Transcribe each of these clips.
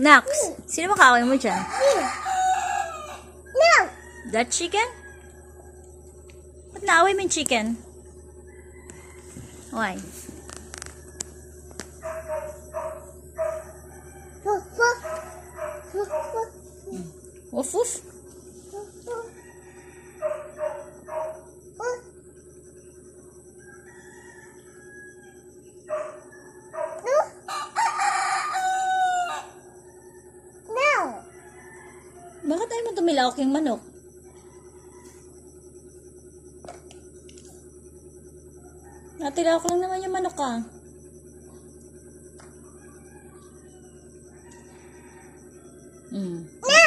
Nax, sino makaway mo dyan? No! That chicken? Ba't naaway mo yung chicken? Why? Woof. Woof woof. Woof, Tumilawak yung manok? Natilawak lang naman yung manok ah. Mm. No!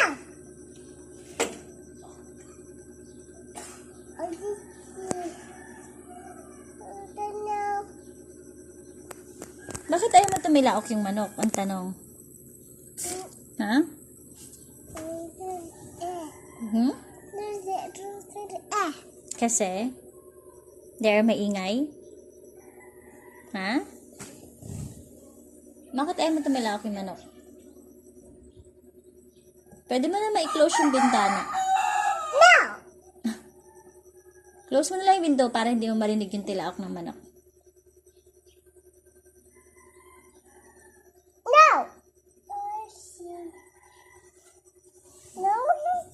Bakit ayaw mo tumilawak yung manok? Ang tanong. Hmm? Kasi? There maingay? Ha? Bakit ayaw mo tumilawak yung manok? Pwede mo na ma-close yung bintana. no! Close mo na lang yung window para hindi mo marinig yung tilaok ng manok.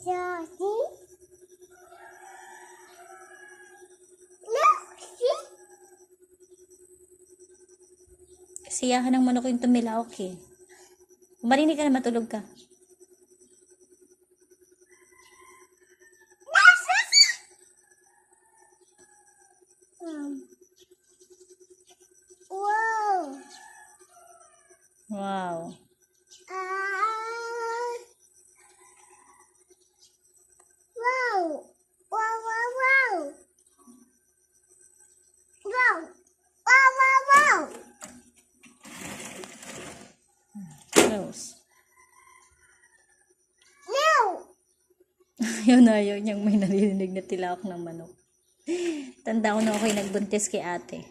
Josie. Kasiyahan ng manok yung tumilaok eh. Kung marinig ka na matulog ka. Um. Whoa. Wow. Ah. Close. No. Yun na yun yung may narinig na tilaok ng manok. Tanda ko na ako'y nagbuntis kay ate.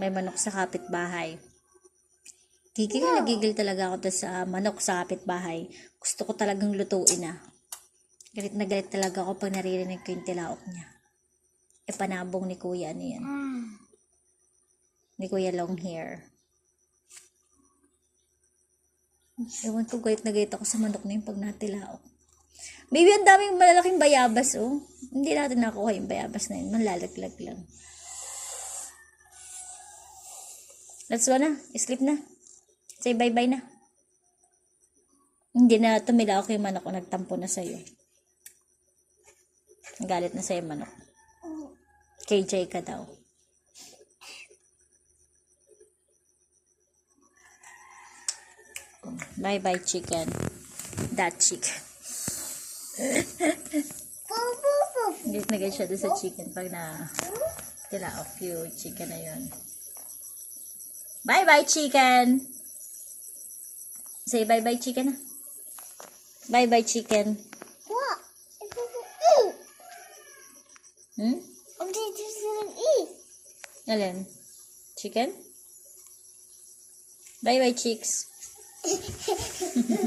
May manok sa kapitbahay. Gigil na gigil talaga ako sa manok sa kapitbahay. Gusto ko talagang lutuin na. Galit na galit talaga ako pag naririnig ko yung tilaok niya. E panabong ni kuya ano yan. Ni kuya long hair. Ewan ko, galit na galit ako sa manok na yun pag natilaok. Maybe ang daming malalaking bayabas, oh. Hindi natin nakuha yung bayabas na yun. Malalaglag lang. Let's go na. Sleep na. Say bye-bye na. Hindi na tumilaok yung manok ko. Nagtampo na sa'yo. Galit na sa'yo manok. KJ ka daw. Bye-bye chicken. That chicken. Galit na galit siya doon sa chicken pag na tila off yung chicken na yun. Bye bye chicken! Say bye bye chicken. Bye bye chicken. What? Hmm? It doesn't eat. Alin? Chicken? Bye bye chicks. フフフフ。